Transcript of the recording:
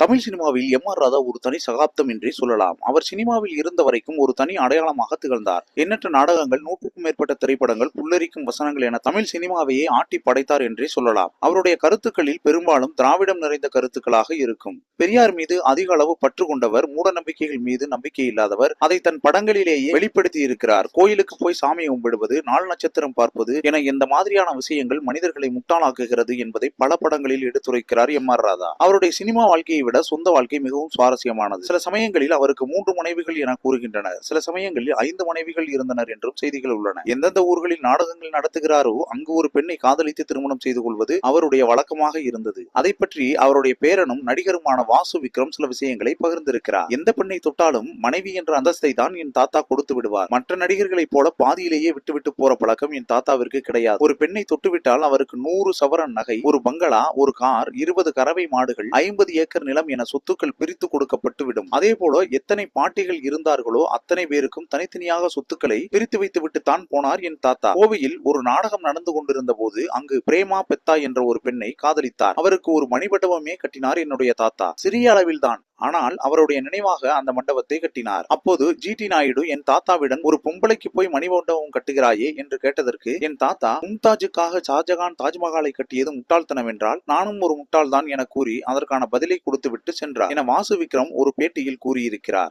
தமிழ் சினிமாவில் M R Radha ஒரு தனி சகாப்தம் என்றே சொல்லலாம். அவர் சினிமாவில் இருந்த வரைக்கும் ஒரு தனி அடையாளமாக திகழ்ந்தார். எண்ணற்ற நாடகங்கள் நூற்றுக்கும் மேற்பட்ட திரைப்படங்கள் புல்லரிக்கும் வசனங்கள் என தமிழ் சினிமாவையே ஆட்டி படைத்தார் என்றே சொல்லலாம். அவருடைய கருத்துக்களில் பெரும்பாலும் திராவிடம் நிறைந்த கருத்துக்களாக இருக்கும். பெரியார் மீது அதிக அளவு பற்று கொண்டவர் மூட நம்பிக்கைகள் மீது நம்பிக்கை இல்லாதவர் அதை தன் படங்களிலேயே வெளிப்படுத்தி இருக்கிறார். கோயிலுக்கு போய் சாமி கும்பிடுவது நாள் நட்சத்திரம் பார்ப்பது என இந்த மாதிரியான விஷயங்கள் மனிதர்களை முட்டாளாக்குகிறது என்பதை பல படங்களில் எடுத்துரைக்கிறார் எம் ஆர் ராதா. அவருடைய சினிமா வாழ்க்கையை விட சொந்த வாழ்க்கை மிகவும் சுவாரஸ்யமானது. சில சமயங்களில் அவருக்கு மூன்று மனைவிகள் என கூறுகின்றனர். சில சமயங்களில் ஐந்து மனைவிகள் இருந்தனர் என்றும் செய்திகள் உள்ளன. எந்தெந்த ஊர்களில் நாடகங்கள் நடத்துகிறாரோ அங்கு ஒரு பெண்ணை காதலித்து திருமணம் செய்து கொள்வது அவருடைய வழக்கமாக இருந்தது. அதை பற்றி அவருடைய பேரனும் நடிகருமான வாசு விக்ரம் சில விஷயங்களை பகிர்ந்திருக்கிறார். எந்த பெண்ணை தொட்டாலும் மனைவி என்ற அந்தஸ்தை தான் என் தாத்தா கொடுத்து விடுவார். மற்ற நடிகர்களைப் போல பாதியிலேயே விட்டுவிட்டு போற பழக்கம் என் தாத்தாவிற்கு கிடையாது. ஒரு பெண்ணை தொட்டுவிட்டால் அவருக்கு நூறு சவரன் நகை ஒரு பங்களா ஒரு கார் இருபது கறவை மாடுகள் ஐம்பது ஏக்கர் நிலம் என சொத்துக்கள் பிரித்து கொடுக்கப்பட்டு விடும் அதே போல எத்தனை பாட்டிகள் இருந்தார்களோ அத்தனை பேருக்கும் தனித்தனியாக சொத்துக்களை பிரித்து வைத்துவிட்டு தான் போனார் என் தாத்தா. கோவையில் ஒரு நாடகம் நடந்து கொண்டிருந்த போது அங்கு பிரேமா பெத்தா என்ற ஒரு பெண்ணை காதலித்தார். அவருக்கு ஒரு மணிபட்டவமே கட்டினார் என்னுடைய தாத்தா. சிறிய அளவில் தான் ஆனால் அவருடைய நினைவாக அந்த மண்டபத்தை கட்டினார். அப்போது ஜி டி நாயுடு என் தாத்தாவிடம் ஒரு பொம்பளைக்கு போய் மணிமண்டபம் கட்டுகிறாயே என்று கேட்டதற்கு என் தாத்தா மும்தாஜுக்காக ஷாஜகான் தாஜ்மஹாலை கட்டியது முட்டாள்தனம் என்றால் நானும் ஒரு முட்டாள்தான் என கூறி அதற்கான பதிலை கொடுத்துவிட்டு சென்றார் என வாசு விக்ரம் ஒரு பேட்டியில் கூறியிருக்கிறார்.